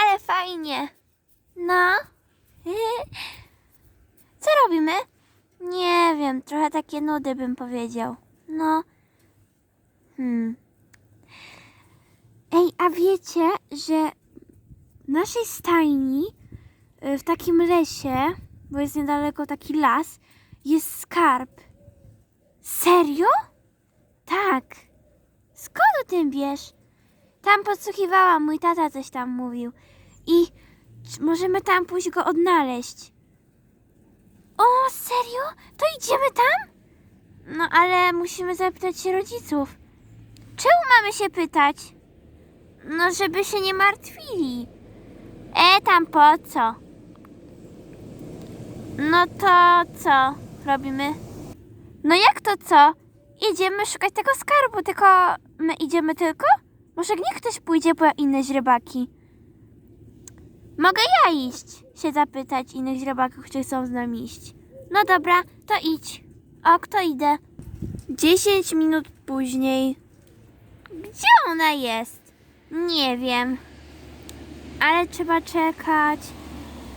ale fajnie. No. Co robimy? Nie wiem, trochę takie nudy bym powiedział. No. Hmm. Ej, a wiecie, że w naszej stajni y, w takim lesie, bo jest niedaleko taki las, jest skarb. Serio? Tak. Skąd o tym wiesz? Tam podsłuchiwałam, mój tata coś tam mówił. I możemy tam pójść go odnaleźć. O, serio? To idziemy tam? No ale musimy zapytać się rodziców. Czemu mamy się pytać? No, żeby się nie martwili. E, tam po co? No to co robimy? No jak to co? Idziemy szukać tego skarbu, tylko my idziemy tylko? Może niech ktoś pójdzie po inne źrebaki. Mogę ja iść? Się zapytać innych źrebaków, czy chcą z nami iść. No dobra, to idź. O, kto idę? Dziesięć minut później. Gdzie ona jest? Nie wiem. Ale trzeba czekać.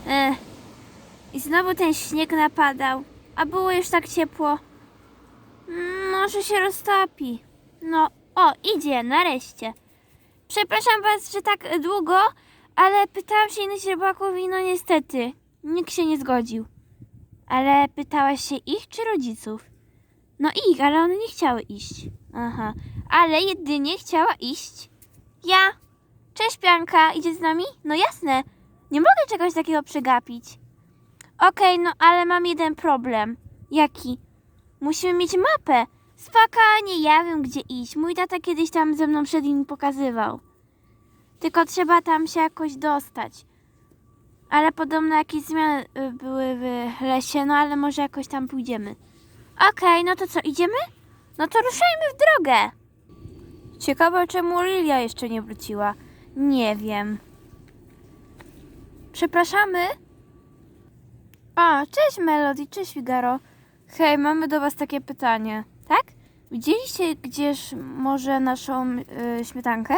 Ech. I znowu ten śnieg napadał. A było już tak ciepło. Może się roztopi. No, o, idzie, nareszcie. Przepraszam was, że tak długo, ale pytałam się innych rybaków i no niestety, nikt się nie zgodził. Ale pytałaś się ich czy rodziców? No ich, ale one nie chciały iść. Aha, ale jedynie chciała iść ja. Cześć Pianka, idzie z nami? No jasne, nie mogę czegoś takiego przegapić. Okej, no ale mam jeden problem. Jaki? Musimy mieć mapę. Spokojnie, ja wiem gdzie iść. Mój tata kiedyś tam ze mną przed nim pokazywał. Tylko trzeba tam się jakoś dostać. Ale podobno jakieś zmiany y, były w lesie, no ale może jakoś tam pójdziemy. Okej, no to co, idziemy? No to ruszajmy w drogę. Ciekawe, czemu Lilia jeszcze nie wróciła. Nie wiem. Przepraszamy. A, cześć Melody, cześć Figaro. Hej, mamy do was takie pytanie. Widzieliście gdzieś może naszą y, śmietankę?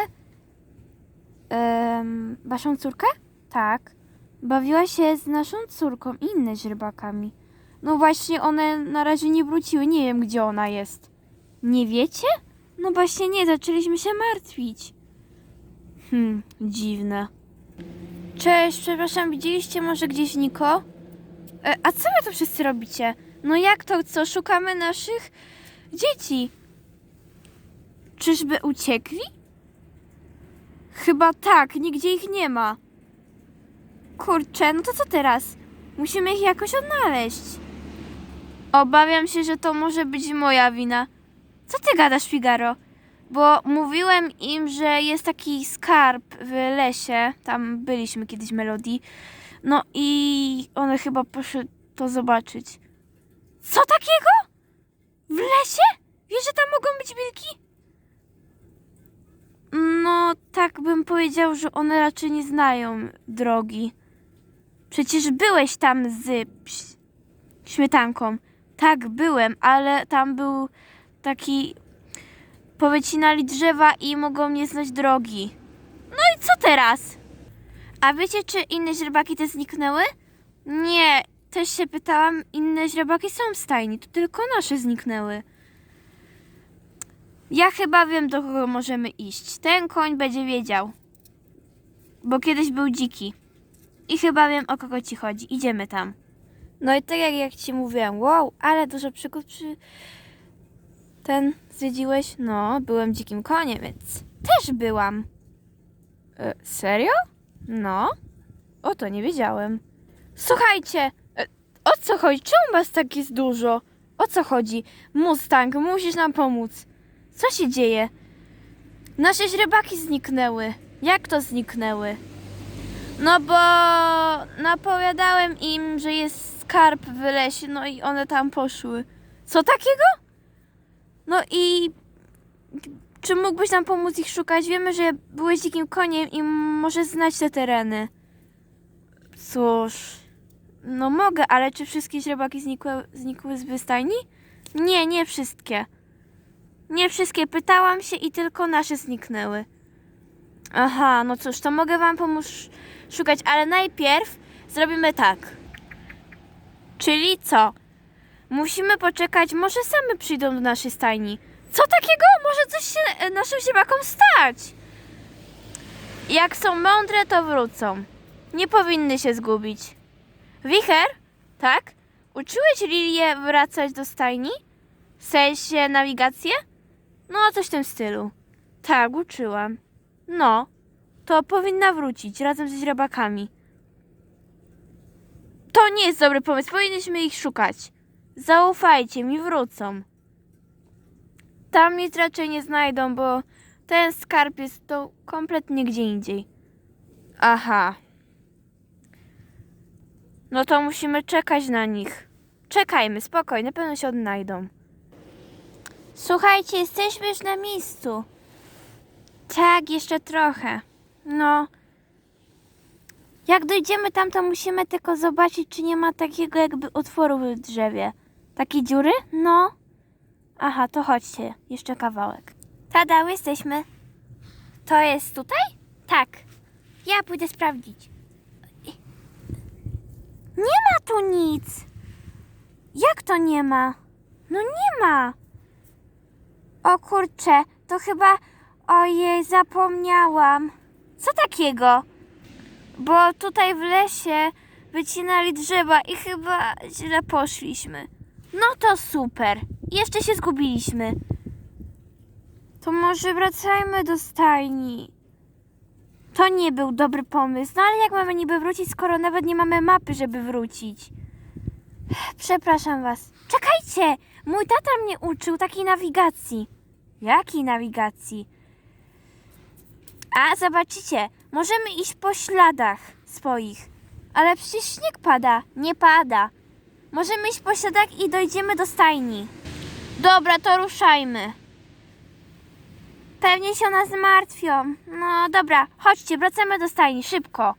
Ym, waszą córkę? Tak. Bawiła się z naszą córką i innymi źrebakami. No właśnie, one na razie nie wróciły. Nie wiem, gdzie ona jest. Nie wiecie? No właśnie nie, zaczęliśmy się martwić. Hmm, dziwne. Cześć, przepraszam, widzieliście może gdzieś Niko? E, a co wy tu wszyscy robicie? No jak to co? Szukamy naszych dzieci. Czyżby uciekli? Chyba tak, nigdzie ich nie ma. Kurczę, no to co teraz? Musimy ich jakoś odnaleźć. Obawiam się, że to może być moja wina. Co ty gadasz, Figaro? Bo mówiłem im, że jest taki skarb w lesie. Tam byliśmy kiedyś Melodii. No i one chyba poszły to zobaczyć. Co takiego? W lesie? Wiesz, że tam mogą być wilki? No, tak bym powiedział, że one raczej nie znają drogi. Przecież byłeś tam z śmietanką. Tak, byłem, ale tam był taki. Powycinali drzewa i mogą nie znać drogi. No i co teraz? A wiecie, czy inne źrebaki te zniknęły? Nie, też się pytałam, inne źrebaki są w stajni, to tylko nasze zniknęły. Ja chyba wiem, do kogo możemy iść. Ten koń będzie wiedział. Bo kiedyś był dziki. I chyba wiem, o kogo ci chodzi. Idziemy tam. No i tak jak, jak ci mówiłem, wow, ale dużo przygód przy... Ten zwiedziłeś? No, byłem dzikim koniem, więc też byłam. E, serio? No. O to nie wiedziałem. Słuchajcie, co chodzi? Czemu was tak jest dużo? O co chodzi? Mustang, musisz nam pomóc. Co się dzieje? Nasze źrebaki zniknęły. Jak to zniknęły? No bo napowiadałem im, że jest skarb w lesie, no i one tam poszły. Co takiego? No i czy mógłbyś nam pomóc ich szukać? Wiemy, że byłeś dzikim koniem i może znać te tereny. Cóż, no mogę, ale czy wszystkie źrebaki znikły, znikły z wystajni? Nie, nie wszystkie. Nie wszystkie. Pytałam się i tylko nasze zniknęły. Aha, no cóż, to mogę wam pomóc szukać, ale najpierw zrobimy tak. Czyli co? Musimy poczekać, może same przyjdą do naszej stajni. Co takiego? Może coś się e, naszym siebakom stać. Jak są mądre, to wrócą. Nie powinny się zgubić. Wicher? Tak? Uczyłeś Lilię wracać do stajni? W sensie nawigację? No, coś w tym stylu. Tak, uczyłam. No, to powinna wrócić razem ze źrebakami. To nie jest dobry pomysł, powinniśmy ich szukać. Zaufajcie mi, wrócą. Tam nic raczej nie znajdą, bo ten skarb jest to kompletnie gdzie indziej. Aha. No to musimy czekać na nich. Czekajmy, spokojnie, na pewno się odnajdą. Słuchajcie, jesteśmy już na miejscu. Tak, jeszcze trochę. No. Jak dojdziemy tam, to musimy tylko zobaczyć, czy nie ma takiego jakby otworu w drzewie. Takiej dziury? No. Aha, to chodźcie. Jeszcze kawałek. Tada, jesteśmy. To jest tutaj? Tak. Ja pójdę sprawdzić. Nie ma tu nic. Jak to nie ma? No nie ma. O kurczę, to chyba. Ojej, zapomniałam. Co takiego? Bo tutaj w lesie wycinali drzewa i chyba źle poszliśmy. No to super. Jeszcze się zgubiliśmy. To może wracajmy do stajni. To nie był dobry pomysł. No ale jak mamy niby wrócić, skoro nawet nie mamy mapy, żeby wrócić? Przepraszam was. Czekajcie! Mój tata mnie uczył takiej nawigacji. Jakiej nawigacji? A, zobaczycie, możemy iść po śladach swoich. Ale przecież śnieg pada. Nie pada. Możemy iść po śladach i dojdziemy do stajni. Dobra, to ruszajmy. Pewnie się o nas martwią. No dobra, chodźcie, wracamy do stajni, szybko.